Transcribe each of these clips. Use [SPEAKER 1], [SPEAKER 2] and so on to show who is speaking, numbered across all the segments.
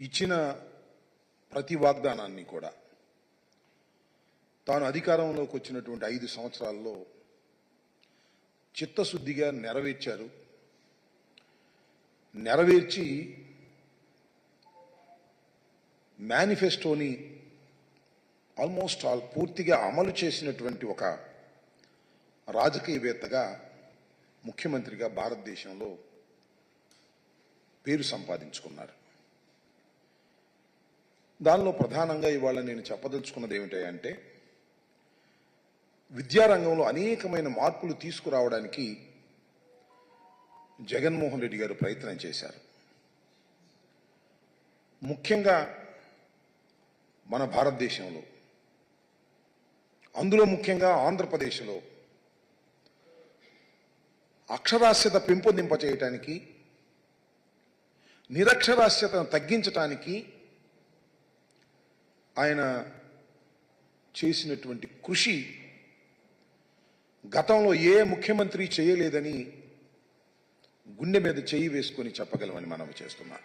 [SPEAKER 1] ఇచ్చిన ప్రతి వాగ్దానాన్ని కూడా తాను అధికారంలోకి వచ్చినటువంటి ఐదు సంవత్సరాల్లో చిత్తశుద్ధిగా నెరవేర్చారు. నెరవేర్చి మేనిఫెస్టోని ఆల్మోస్ట్ ఆల్ పూర్తిగా అమలు చేసినటువంటి ఒక రాజకీయవేత్తగా ముఖ్యమంత్రిగా భారతదేశంలో పేరు సంపాదించుకున్నారు. దానిలో ప్రధానంగా ఇవాళ నేను చెప్పదలుచుకున్నది ఏమిటంటే విద్యారంగంలో అనేకమైన మార్పులు తీసుకురావడానికి జగన్మోహన్ రెడ్డి గారు ప్రయత్నం చేశారు. ముఖ్యంగా మన భారతదేశంలో అందులో ముఖ్యంగా ఆంధ్రప్రదేశ్లో అక్షరాస్యత పెంపొందింపచేయటానికి నిరక్షరాస్యతను తగ్గించటానికి ఆయన చేసినటువంటి కృషి గతంలో ఏ ముఖ్యమంత్రి చేయలేదని గుండె మీద చేయి వేసుకొని చెప్పగలమని మనం చేస్తున్నాం.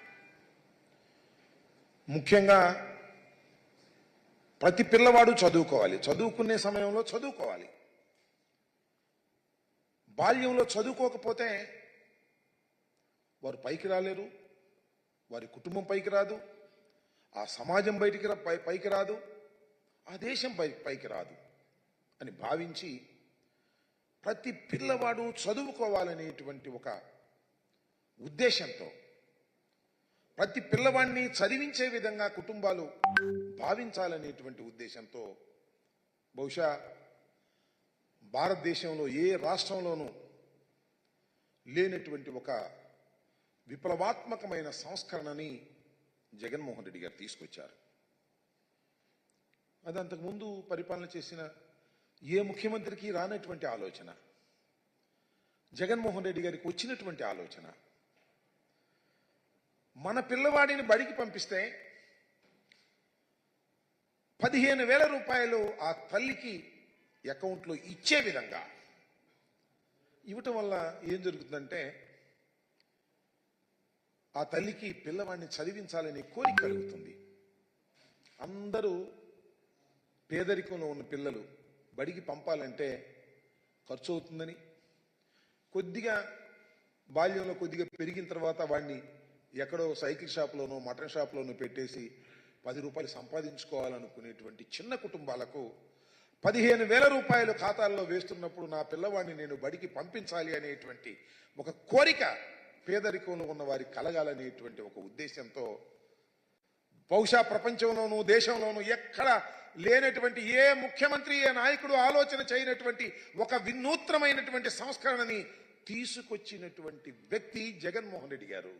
[SPEAKER 1] ముఖ్యంగా ప్రతి పిల్లవాడు చదువుకోవాలి. చదువుకునే సమయంలో చదువుకోవాలి. బాల్యంలో చదువుకోకపోతే వారు పైకి రాలేరు వారి కుటుంబం పైకి రాదు ఆ సమాజం బయటికి రా పై పైకి రాదు ఆ దేశం పై పైకి రాదు అని భావించి ప్రతి పిల్లవాడు చదువుకోవాలనేటువంటి ఒక ఉద్దేశంతో ప్రతి పిల్లవాడిని చదివించే విధంగా కుటుంబాలు భావించాలనేటువంటి ఉద్దేశంతో బహుశా భారతదేశంలో ఏ రాష్ట్రంలోనూ లేనటువంటి ఒక విప్లవాత్మకమైన సంస్కరణని జగన్మోహన్ రెడ్డి గారు తీసుకొచ్చారు. అది అంతకుముందు పరిపాలన చేసిన ఏ ముఖ్యమంత్రికి రానటువంటి ఆలోచన? జగన్మోహన్ రెడ్డి గారికి వచ్చినటువంటి ఆలోచన? మన పిల్లవాడిని బడికి పంపిస్తే పదిహేను వేల రూపాయలు ఆ తల్లికి అకౌంట్లో ఇచ్చే విధంగా ఇవ్వటం వల్ల ఏం జరుగుతుందంటే ఆ తల్లికి పిల్లవాడిని చదివించాలనే కోరిక కలుగుతుంది. అందరూ పేదరికంలో ఉన్న పిల్లలు బడికి పంపాలంటే ఖర్చు అవుతుందని కొద్దిగా బాల్యంలో కొద్దిగా పెరిగిన తర్వాత వాడిని ఎక్కడో సైకిల్ షాప్లోనో మటన్ షాప్లోనో పెట్టేసి పది రూపాయలు సంపాదించుకోవాలనుకునేటువంటి చిన్న కుటుంబాలకు పదిహేను వేల రూపాయలు ఖాతాల్లో వేస్తున్నప్పుడు నా పిల్లవాడిని నేను బడికి పంపించాలి అనేటువంటి ఒక కోరిక పేదరికంలో ఉన్న వారికి కలగాలనేటువంటి ఒక ఉద్దేశంతో బహుశా ప్రపంచంలోనూ దేశంలోనూ ఎక్కడ లేనటువంటి ఏ ముఖ్యమంత్రి ఏ నాయకుడు ఆలోచన చేయనటువంటి ఒక వినూత్నమైనటువంటి సంస్కరణని తీసుకొచ్చినటువంటి వ్యక్తి జగన్మోహన్ రెడ్డి గారు.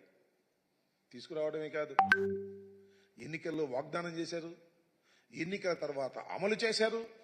[SPEAKER 1] తీసుకురావడమే కాదు. ఎన్నికల్లో వాగ్దానం చేశారు. ఎన్నికల తర్వాత అమలు చేశారు.